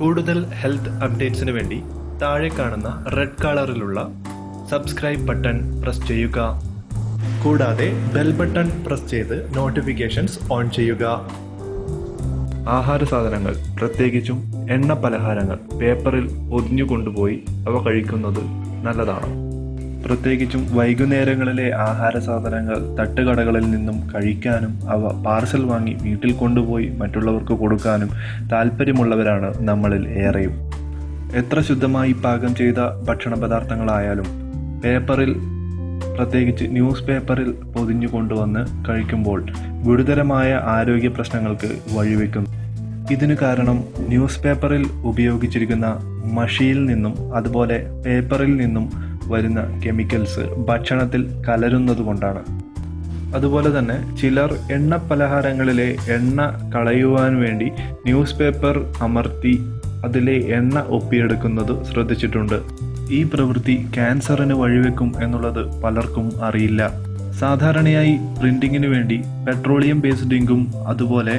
കൂടുതൽ ഹെൽത്ത് അപ്ഡേറ്റ്സിന് വേണ്ടി താഴെ കാണുന്ന റെഡ് കളറിലുള്ള സബ്സ്ക്രൈബ് ബട്ടൺ പ്രസ് ചെയ്യുക. കൂടാതെ ബെൽ ബട്ടൺ പ്രസ് ചെയ്ത് നോട്ടിഫിക്കേഷൻസ് ഓൺ ചെയ്യുക. ആഹാര സാധനങ്ങൾ പ്രത്യേകിച്ചും എണ്ണ പലഹാരങ്ങൾ പേപ്പറിൽ ഒതിഞ്ഞു കൊണ്ടുപോയി അവ കഴിക്കുന്നത് നല്ലതാണ്. പ്രത്യേകിച്ചും വൈകുന്നേരങ്ങളിലെ ആഹാര സാധനങ്ങൾ തട്ടുകടകളിൽ നിന്നും കഴിക്കാനും അവ പാർസൽ വാങ്ങി വീട്ടിൽ കൊണ്ടുപോയി മറ്റുള്ളവർക്ക് കൊടുക്കാനും താല്പര്യമുള്ളവരാണ് നമ്മളിൽ ഏറെയും. എത്ര ശുദ്ധമായി പാകം ചെയ്ത ഭക്ഷണ പദാർത്ഥങ്ങളായാലും പേപ്പറിൽ പ്രത്യേകിച്ച് ന്യൂസ് പേപ്പറിൽ പൊതിഞ്ഞു കൊണ്ടുവന്ന് കഴിക്കുമ്പോൾ ഗുരുതരമായ ആരോഗ്യ പ്രശ്നങ്ങൾക്ക് വഴിവെക്കും. ഇതിനു കാരണം ന്യൂസ് പേപ്പറിൽ ഉപയോഗിച്ചിരിക്കുന്ന മഷിയിൽ നിന്നും അതുപോലെ പേപ്പറിൽ നിന്നും വരുന്ന കെമിക്കൽസ് ഭക്ഷണത്തിൽ കലരുന്നതുകൊണ്ടാണ്. അതുപോലെ തന്നെ ചിലർ എണ്ണ പലഹാരങ്ങളിലെ എണ്ണ കളയുവാൻ വേണ്ടി ന്യൂസ് പേപ്പർ അമർത്തി അതിലെ എണ്ണ ഒപ്പിയെടുക്കുന്നത് ശ്രദ്ധിച്ചിട്ടുണ്ട്. ഈ പ്രവൃത്തി ക്യാൻസറിന് വഴിവെക്കും എന്നുള്ളത് പലർക്കും അറിയില്ല. സാധാരണയായി പ്രിന്റിങ്ങിന് വേണ്ടി പെട്രോളിയം ബേസ്ഡ് ഇങ്കും അതുപോലെ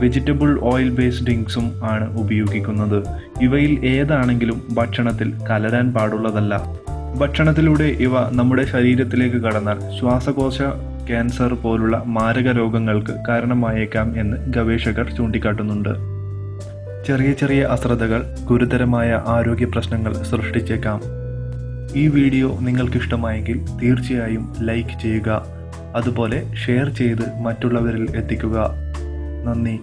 വെജിറ്റബിൾ ഓയിൽ ബേസ്ഡ് ഇങ്ക്സും ആണ് ഉപയോഗിക്കുന്നത്. ഇവയിൽ ഏതാണെങ്കിലും ഭക്ഷണത്തിൽ കലരാൻ പാടുള്ളതല്ല. ഭക്ഷണത്തിലൂടെ ഇവ നമ്മുടെ ശരീരത്തിലേക്ക് കടന്നാൽ ശ്വാസകോശ ക്യാൻസർ പോലുള്ള മാരക രോഗങ്ങൾക്ക് കാരണമായേക്കാം എന്ന് ഗവേഷകർ ചൂണ്ടിക്കാട്ടുന്നുണ്ട്. ചെറിയ ചെറിയ അശ്രദ്ധകൾ ഗുരുതരമായ ആരോഗ്യ പ്രശ്നങ്ങൾ സൃഷ്ടിച്ചേക്കാം. ഈ വീഡിയോ നിങ്ങൾക്കിഷ്ടമായെങ്കിൽ തീർച്ചയായും ലൈക്ക് ചെയ്യുക. അതുപോലെ ഷെയർ ചെയ്ത് മറ്റുള്ളവരിൽ എത്തിക്കുക. നന്ദി.